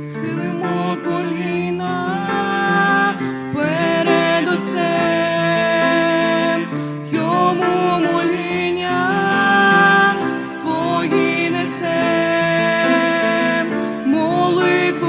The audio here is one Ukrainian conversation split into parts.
Screw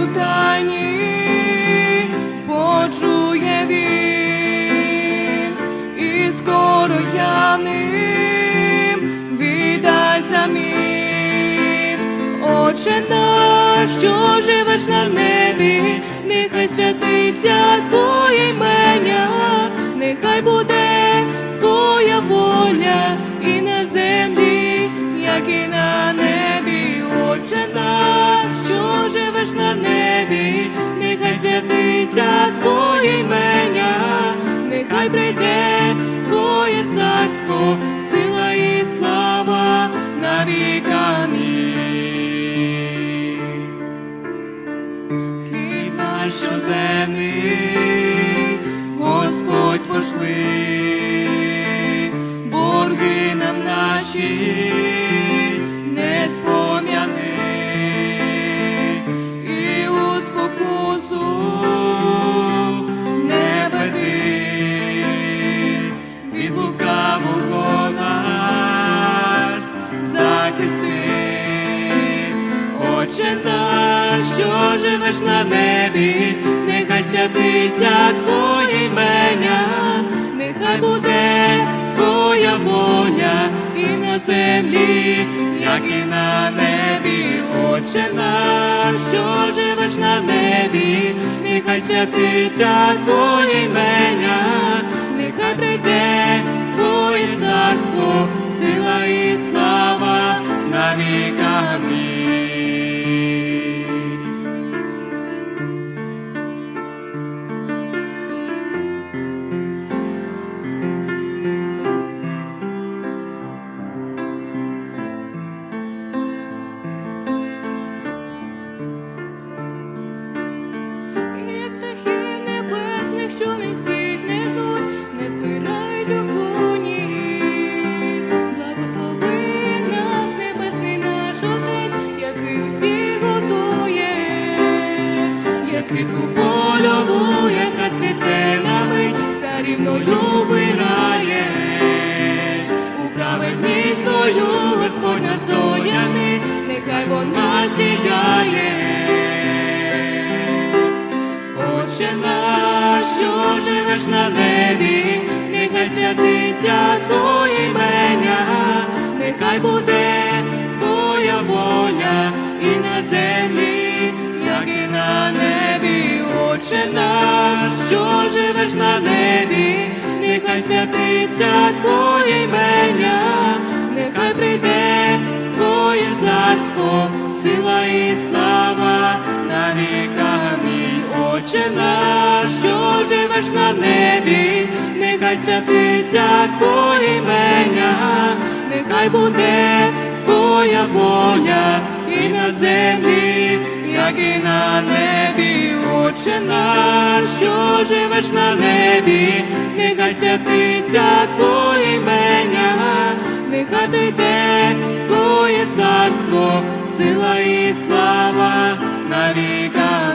молитву тайні почує він, і скоро явним віддасть замін. Отче наш, що живеш на небі, нехай святиться Твоє імення, нехай буде Твоя воля і на землі, як і на святиться Твоє імення, нехай прийде Твоє царство, сила і слава на віка Хліб наш щоденний, Господь пошли, борги нам наші лукавого нас. Захисти. Отче наш, що живеш на небі, нехай святиться Твоє імення, нехай буде Твоя воля і на землі, як і на небі, Отче наш, що живеш на небі, нехай святиться Твоє імення, нехай прийде Твоє царство, сила і слава квітку польову, яка цвіте на мить, царівною вираєш. У праведність свою Господь над зорями, нехай вона сіяє. Отче наш, що живеш на небі, нехай святиться Твоє імення, нехай буде Отче наш, що живеш на небі, нехай святиться Твоє імення, нехай прийде Твоє царство, сила і слава на віка. Отче наш, що живеш на небі, нехай святиться Твоє імення, нехай буде Твоя воля і на землі, як і на небі, Отче наш, що живеш на небі, нехай святиться Твоє імення, нехай прийде Твоє царство, сила і слава на віка амінь.